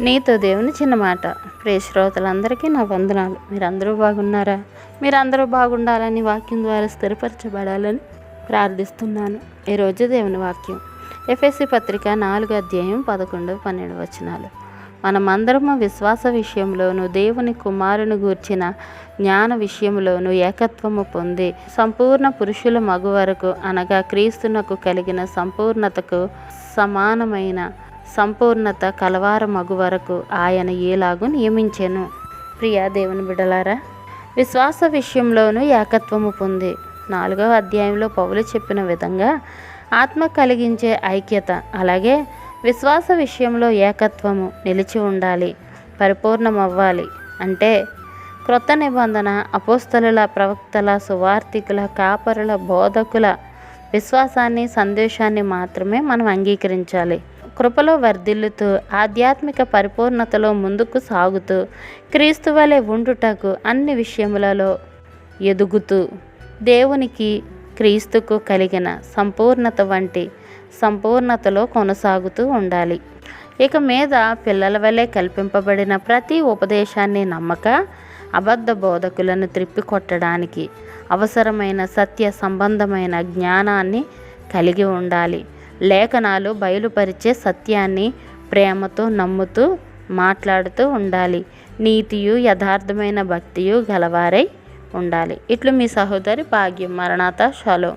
నీతో దేవుని చిన్న మాట. ప్రియ శ్రోతలందరికీ నా వందనాలు. మీరందరూ బాగున్నారా? మీరందరూ బాగుండాలని వాక్యం ద్వారా స్థిరపరచబడాలని ప్రార్థిస్తున్నాను. ఈరోజు దేవుని వాక్యం. ఎఫ్ఎస్సి పత్రిక నాలుగు అధ్యాయం పదకొండు పన్నెండు వచనాలు. మనమందరము విశ్వాస విషయంలోను దేవుని కుమారుని గూర్చిన జ్ఞాన విషయంలోను ఏకత్వము పొంది సంపూర్ణ పురుషుల మగు వరకు అనగా క్రీస్తునకు కలిగిన సంపూర్ణతకు సమానమైన సంపూర్ణత కలవార మగు వరకు ఆయన ఏలాగు నియమించెను. ప్రియా దేవుని బిడలారా విశ్వాస విషయంలోనూ ఏకత్వము పొంది నాలుగవ అధ్యాయంలో పౌలు చెప్పిన విధంగా ఆత్మ కలిగించే ఐక్యత అలాగే విశ్వాస విషయంలో ఏకత్వము నిలిచి ఉండాలి పరిపూర్ణమవ్వాలి. అంటే క్రొత్త నిబంధన అపోస్తలుల ప్రవక్తల సువార్థికుల కాపరుల బోధకుల విశ్వాసాన్ని సందేశాన్ని మాత్రమే మనం అంగీకరించాలి. కృపలో వర్ధిల్లుతూ ఆధ్యాత్మిక పరిపూర్ణతలో ముందుకు సాగుతూ క్రీస్తు వలె ఉండుటకు అన్ని విషయములలో ఎదుగుతూ దేవునికి క్రీస్తుకు కలిగిన సంపూర్ణత వంటి సంపూర్ణతలో కొనసాగుతూ ఉండాలి. ఇక మీద పిల్లల వలె కల్పింపబడిన ప్రతి ఉపదేశాన్ని నమ్మక అబద్ధ బోధకులను త్రిప్పికొట్టడానికి అవసరమైన సత్య సంబంధమైన జ్ఞానాన్ని కలిగి ఉండాలి. లేఖనాలు బయలుపరిచే సత్యాన్ని ప్రేమతో నమ్ముతూ మాట్లాడుతూ ఉండాలి. నీతియు యథార్థమైన భక్తియు గలవారై ఉండాలి. ఇట్లు మీ సహోదరి భాగ్యం. మరణాత షలో.